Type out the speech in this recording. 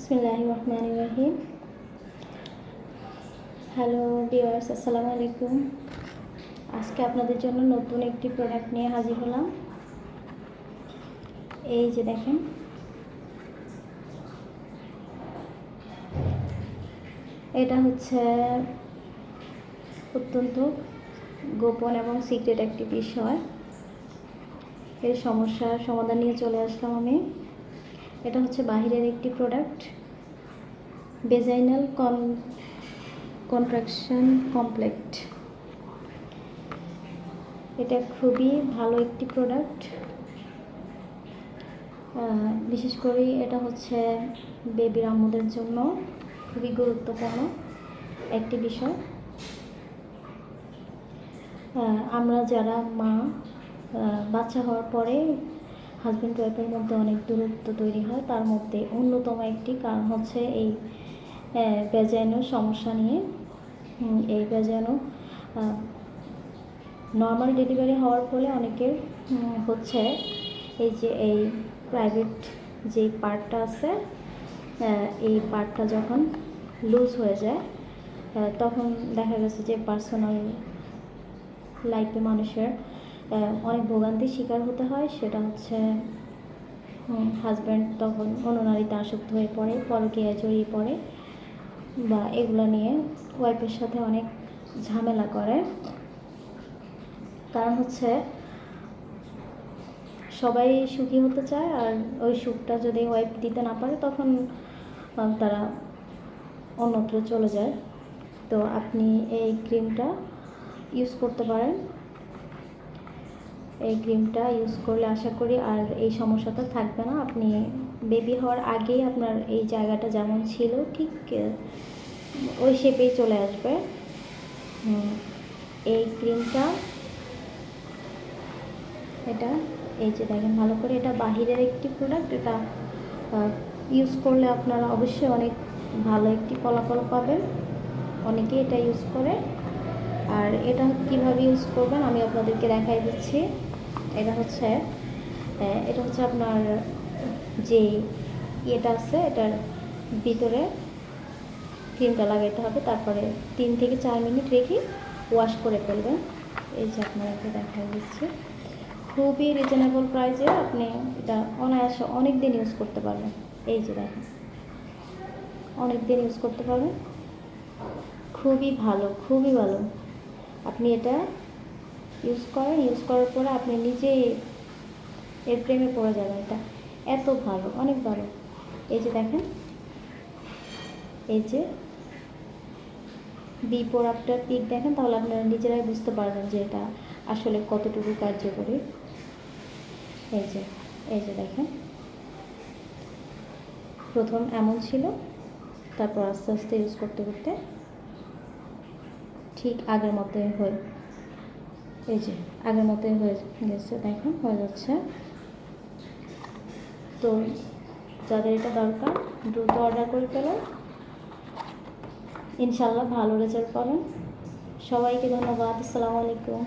বিসমিল্লাহ hello viewers আসসালামু আলাইকুম আজকে আপনাদের জন্য নতুন একটি প্রোডাক্ট নিয়ে হাজির হলাম। এই যে দেখেন। এটা হচ্ছে অত্যন্ত গোপন এবং সিক্রেট একটি বিষয়। এর সমস্যার সমাধান নিয়ে চলে আসলাম আমি। এটা হচ্ছে বাহিরের একটি প্রোডাক্ট বেজাইনাল কন কন্ট্রাকশন কমপ্লেক্ট এটা খুবই ভালো একটি প্রোডাক্ট বিশেষ করে এটা হচ্ছে বেবির আম্মুদের জন্য খুবই গুরুত্বপূর্ণ একটি বিষয়। আমরা যারা মা বাচ্চা হওয়ার পরে হাজব্যান্ড ওয়াইফের মধ্যে অনেক দূরত্ব তৈরি হয়। তার মধ্যে অন্যতম একটি কারণ হচ্ছে এই বেজানো সমস্যা নিয়ে। এই বেজানো নর্মাল ডেলিভারি হওয়ার ফলে অনেকের হচ্ছে এই যে এই প্রাইভেট যে পার্টটা আছে এই পার্টটা যখন লুজ হয়ে যায় তখন দেখা গেছে যে পার্সোনাল লাইফে মানুষের অনেক ভোগান্তির শিকার হতে হয়, সেটা হচ্ছে হাজব্যান্ড তখন অনুনারীতে আসক্ত হয়ে পড়ে, পরকীয়ায় জড়িয়ে পড়ে বা এগুলো নিয়ে ওয়াইফের সাথে অনেক ঝামেলা করে। কারণ হচ্ছে, সবাই সুখী হতে চায় আর ওই সুখটা যদি ওয়াইফ দিতে না পারে, তখন তারা অন্যত্র চলে যায়। তো আপনি এই ক্রিমটা ইউজ করতে পারেন। এই ক্রিমটা ইউজ করলে আশা করি আর এই সমস্যাটা থাকবে না। আপনি বেবি হওয়ার আগেই আপনার এই জায়গাটা যেমন ছিল, ঠিক, ওই শেপেই চলে আসবে। এই ক্রিমটা, এটা, এই যে দেখেন, ভালো করে এটা বাহিরের একটি প্রোডাক্ট এটা ইউজ করলে আপনারা অবশ্যই অনেক ভালো একটি ফলাফল পাবেন। অনেকে এটা ইউজ করে। আর এটা কীভাবে ইউজ করবেন আমি আপনাদেরকে দেখাই দিচ্ছি। এটা হচ্ছে এটা হচ্ছে আপনার যে ইয়েটা আছে, এটার ভিতরে ক্রিমটা লাগাইতে হবে, তারপরে তিন থেকে চার মিনিট রেখে ওয়াশ করে ফেলবেন। এই যে আপনাদেরকে দেখা দিচ্ছি। খুবই রিজনেবল প্রাইসে আপনি এটা অনায়াসে অনেক দিন ইউজ করতে পারবেন। এই যে দেখেন অনেক দিন ইউজ করতে পারবেন। খুবই ভালো খুবই ভালো। আপনি এটা ইউজ করেন ইউজ করার পরে আপনি নিজে এর প্রেমে পড়ে যাবেন। এটা এত ভালো, অনেক ভালো। এই যে দেখেন, এই যে বিফোর আফটার পিক দেখেন, তাহলে আপনারা নিজেরাই বুঝতে পারবেন যে এটা আসলে কতটুকু কার্যকরী। এই যে এই যে দেখেন, প্রথম এমন ছিল, তারপর আস্তে আস্তে ইউজ করতে করতে ঠিক আগের মতোই হয়ে এই যে, আগের মতোই হয়ে গেছে, দেখো, হয়ে যাচ্ছে। তো যাদের এটা দরকার, দ্রুত অর্ডার করে ফেলেন ইনশাল্লাহ ভালো রেজাল্ট পাবেন। সবাইকে ধন্যবাদ, আসসালামু আলাইকুম।